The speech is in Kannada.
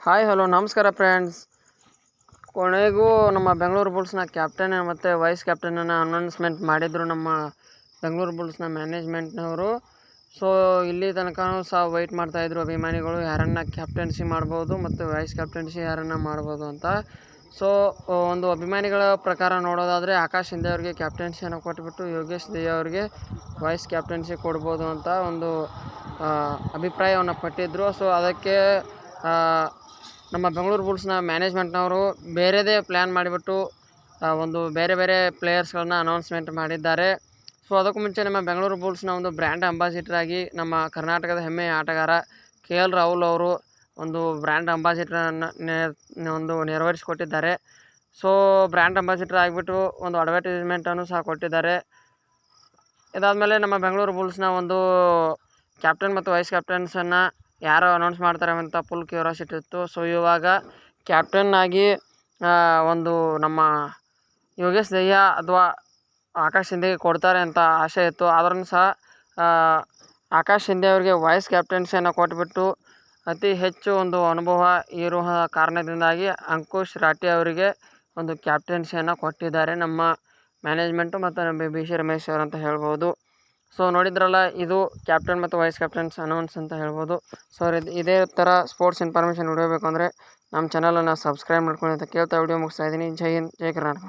ಹಾಯ್, ಹಲೋ, ನಮಸ್ಕಾರ ಫ್ರೆಂಡ್ಸ್ ಕೊನೆಗೂ ನಮ್ಮ ಬೆಂಗಳೂರು ಬುಲ್ಸ್ನ ಕ್ಯಾಪ್ಟನ್ ಮತ್ತು ವೈಸ್ ಕ್ಯಾಪ್ಟನನ್ನು ಅನೌನ್ಸ್ಮೆಂಟ್ ಮಾಡಿದರು ನಮ್ಮ ಬೆಂಗಳೂರು ಬುಲ್ಸ್ನ ಮ್ಯಾನೇಜ್ಮೆಂಟ್ನವರು ಸೊ ಇಲ್ಲಿ ತನಕನೂ ಸಹ ವೆಯ್ಟ್ ಮಾಡ್ತಾಯಿದ್ರು ಅಭಿಮಾನಿಗಳು. ಯಾರನ್ನು ಕ್ಯಾಪ್ಟನ್ಸಿ ಮಾಡ್ಬೋದು ಮತ್ತು ವೈಸ್ ಕ್ಯಾಪ್ಟನ್ಸಿ ಯಾರನ್ನು ಮಾಡ್ಬೋದು ಅಂತ. ಸೊ ಒಂದು ಅಭಿಮಾನಿಗಳ ಪ್ರಕಾರ ನೋಡೋದಾದರೆ ಆಕಾಶ್ ಹಿಂದೆ ಅವ್ರಿಗೆ ಕ್ಯಾಪ್ಟನ್ಸಿಯನ್ನು ಕೊಟ್ಬಿಟ್ಟು ಯೋಗೇಶ್ ದೇ ಅವರಿಗೆ ವೈಸ್ ಕ್ಯಾಪ್ಟನ್ಸಿ ಕೊಡ್ಬೋದು ಅಂತ ಒಂದು ಅಭಿಪ್ರಾಯವನ್ನು ಪಟ್ಟಿದ್ದರು ಸೊ ಅದಕ್ಕೆ ನಮ್ಮ ಬೆಂಗಳೂರು ಬುಲ್ಸ್ನ ಮ್ಯಾನೇಜ್ಮೆಂಟ್ನವರು ಬೇರೆದೇ ಪ್ಲ್ಯಾನ್ ಮಾಡಿಬಿಟ್ಟು ಒಂದು ಬೇರೆ ಬೇರೆ ಪ್ಲೇಯರ್ಸ್ಗಳನ್ನ ಅನೌನ್ಸ್ಮೆಂಟ್ ಮಾಡಿದ್ದಾರೆ. ಸೊ, ಅದಕ್ಕೂ ಮುಂಚೆ ನಮ್ಮ ಬೆಂಗಳೂರು ಬುಲ್ಸ್ನ ಒಂದು ಬ್ರ್ಯಾಂಡ್ ಅಂಬಾಸಿಡರ್ ಆಗಿ ನಮ್ಮ ಕರ್ನಾಟಕದ ಹೆಮ್ಮೆಯ ಆಟಗಾರ ಕೆ ಎಲ್ ರಾಹುಲ್ ಅವರು ಒಂದು ಬ್ರ್ಯಾಂಡ್ ಅಂಬಾಸಿಡರನ್ನು ಒಂದು ನೆರವೇರಿಸಿಕೊಟ್ಟಿದ್ದಾರೆ. ಸೊ, ಬ್ರ್ಯಾಂಡ್ ಅಂಬಾಸಿಡರ್ ಆಗಿಬಿಟ್ಟು ಒಂದು ಅಡ್ವರ್ಟೈಸ್ಮೆಂಟನ್ನು ಸಹ ಕೊಟ್ಟಿದ್ದಾರೆ. ಇದಾದಮೇಲೆ ನಮ್ಮ ಬೆಂಗಳೂರು ಬುಲ್ಸ್ನ ಒಂದು ಕ್ಯಾಪ್ಟನ್ ಮತ್ತು ವೈಸ್ ಕ್ಯಾಪ್ಟನ್ಸನ್ನು ಯಾರು ಅನೌನ್ಸ್ ಮಾಡ್ತಾರೆ ಅಂತ ಫುಲ್ ಕ್ಯೂರಾಸಿಟಿ ಇತ್ತು. ಸೊ ಇವಾಗ ಕ್ಯಾಪ್ಟನ್ ಆಗಿ ಒಂದು ನಮ್ಮ ಯೋಗೇಶ್ ದಯ್ಯ ಅಥವಾ ಆಕಾಶ್ ಹಿಂದೆಗೆ ಕೊಡ್ತಾರೆ ಅಂತ ಆಸೆ ಇತ್ತು. ಆದ್ರೂ ಸಹ ಆಕಾಶ್ ಶಿಂದೆ ಅವರಿಗೆ ವಾಯ್ಸ್ ಕ್ಯಾಪ್ಟನ್ಸಿಯನ್ನು ಕೊಟ್ಬಿಟ್ಟು ಅತಿ ಹೆಚ್ಚು ಒಂದು ಅನುಭವ ಇರುವ ಕಾರಣದಿಂದಾಗಿ ಅಂಕುಶ್ ರಾಠಿ ಅವರಿಗೆ ಒಂದು ಕ್ಯಾಪ್ಟನ್ಸಿಯನ್ನು ಕೊಟ್ಟಿದ್ದಾರೆ ನಮ್ಮ ಮ್ಯಾನೇಜ್ಮೆಂಟು ಮತ್ತು ನಮ್ಮ ಬಿ ಸಿ ರಮೇಶ್ ಅವರು ಅಂತ ಹೇಳ್ಬೋದು. ಸೊ ನೋಡಿದ್ರಲ್ಲ, ಇದು ಕ್ಯಾಪ್ಟನ್ ಮತ್ತು ವೈಸ್ ಕ್ಯಾಪ್ಟನ್ಸ್ ಅನೌನ್ಸ್ ಅಂತ ಹೇಳ್ಬೋದು. ಸೊ ಇದು ಥರ ಸ್ಪೋರ್ಟ್ಸ್ ಇನ್ಫಾರ್ಮೇಷನ್ ವಿಡಿಯೋ ಅಂದರೆ ನಮ್ಮ ಚಾನಲನ್ನು ಸಬ್ಸ್ಕ್ರೈಬ್ ಮಾಡ್ಕೊಂಡು ಅಂತ ಕೇಳ್ತಾ ವಿಡಿಯೋ ಮುಗಿಸ್ತಾ ಇದ್ದೀನಿ. ಜೈ ಹಿಂದ್, ಜೈ ಕರ್ನಾಟಕ.